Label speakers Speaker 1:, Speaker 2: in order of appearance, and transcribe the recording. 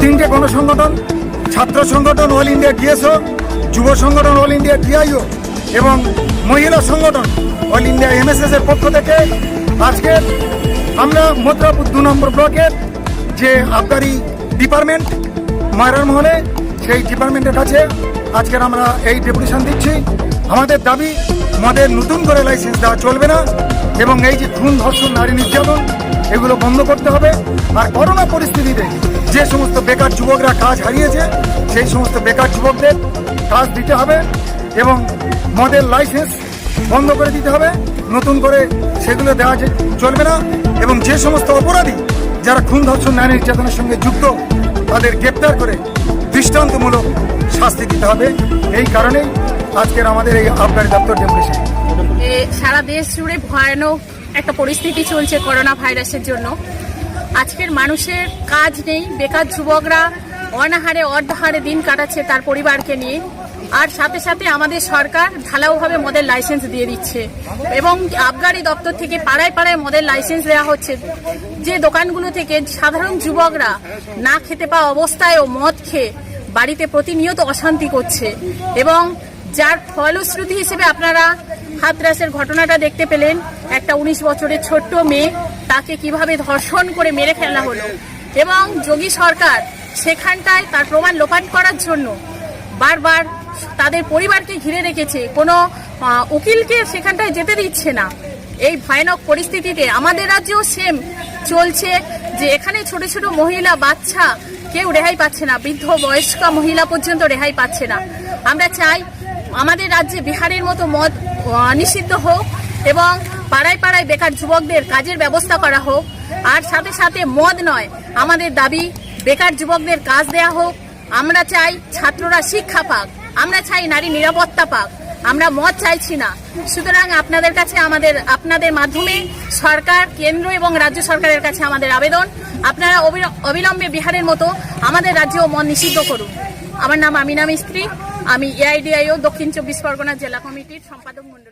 Speaker 1: তিনটে গণসংগঠন, ছাত্র সংগঠন অল ইন্ডিয়া ডিএসও যুব সংগঠন অল ইন্ডিয়া ডিআইও এবং মহিলা সংগঠন অল ইন্ডিয়া এমএসএস এর পক্ষ থেকে আজকে আমরা মদ্রাপুর দু নম্বর ব্লকের যে আবগারি ডিপার্টমেন্ট ময়রার মহলে, সেই ডিপার্টমেন্টের কাছে আজকের আমরা এই ডেপুটেশন দিচ্ছি। আমাদের দাবি, মদের নতুন করে লাইসেন্স দেওয়া চলবে না এবং এই যে খুন, ধর্ষণ, নারী নির্যাতন এগুলো বন্ধ করতে হবে। আর করোনা পরিস্থিতিতে যে সমস্ত বেকার যুবকরা কাজ হারিয়েছে, সেই সমস্ত বেকার যুবকদের কাজ দিতে হবে এবং মদের লাইসেন্স বন্ধ করে দিতে হবে। নতুন করে সেগুলো দেওয়া চলবে না এবং যে সমস্ত অপরাধী যারা খুন, ধর্ষণ নারী নির্যাতনের সঙ্গে যুক্ত, তাদের গ্রেপ্তার করে দৃষ্টান্তমূলক শাস্তি দিতে হবে। এই কারণেই আজকের আমাদের এই আবগারি দপ্তর ডেপুটেশন।
Speaker 2: সারা দেশ জুড়ে ভয়ানক একটা পরিস্থিতি চলছে করোনা ভাইরাসের জন্য। আজকের মানুষের কাজ নেই, বেকার যুবকরা অনাহারে, অর্ধাহারে দিন কাটাচ্ছে তার পরিবারকে নিয়ে। আর সাথে সাথে আমাদের সরকার ঢালাওভাবে মদের লাইসেন্স দিয়ে দিচ্ছে। এবং আবগারি দপ্তর থেকে পাড়ায় পাড়ায় মদের লাইসেন্স দেওয়া হচ্ছে। যে দোকানগুলো থেকে সাধারণ যুবকরা না খেতে পাওয়া অবস্থায়ও মদ খেয়ে বাড়িতে প্রতিনিয়ত অশান্তি করছে। এবং যার ফলশ্রুতি হিসেবে আপনারা হাতরাসের ঘটনাটা দেখতে পেলেন একটা উনিশ বছরের ছোট্ট মেয়ে, তাকে কীভাবে ধর্ষণ করে মেরে ফেলা হলো। এবং যোগী সরকার সেখানটায় তার প্রমাণ লোপাট করার জন্য বারবার তাদের পরিবারকে ঘিরে রেখেছে। কোনো উকিলকে সেখানটায় যেতে দিচ্ছে না। এই ভয়ানক পরিস্থিতিতে আমাদের রাজ্যেও সেম চলছে যে এখানে ছোট ছোট মহিলা, বাচ্চা কেউ রেহাই পাচ্ছে না। বৃদ্ধ, বয়স্ক মহিলা পর্যন্ত রেহাই পাচ্ছে না। আমরা চাই আমাদের রাজ্যে বিহারের মতো মদ নিষিদ্ধ হোক এবং পাড়ায় পাড়ায় বেকার যুবকদের কাজের ব্যবস্থা করা হোক। আর সাথে সাথে মদ নয়, আমাদের দাবি বেকার যুবকদের কাজ দেয়া হোক। আমরা চাই ছাত্ররা শিক্ষা পাক, আমরা চাই নারী নিরাপত্তা পাক, আমরা মত চাইছি না। সুতরাং আপনাদের কাছে আমাদের, আপনাদের মাধ্যমে সরকার, কেন্দ্র এবং রাজ্য সরকারের কাছে আমাদের আবেদন। আপনারা অবিলম্বে বিহারের মতো আমাদের রাজ্যেও মদ নিষিদ্ধ করুন। আমার নাম আমিনা মিস্ত্রি। আমি এআইডিআইও দক্ষিণ চব্বিশ পরগনা জেলা কমিটির সম্পাদক মন্ডলী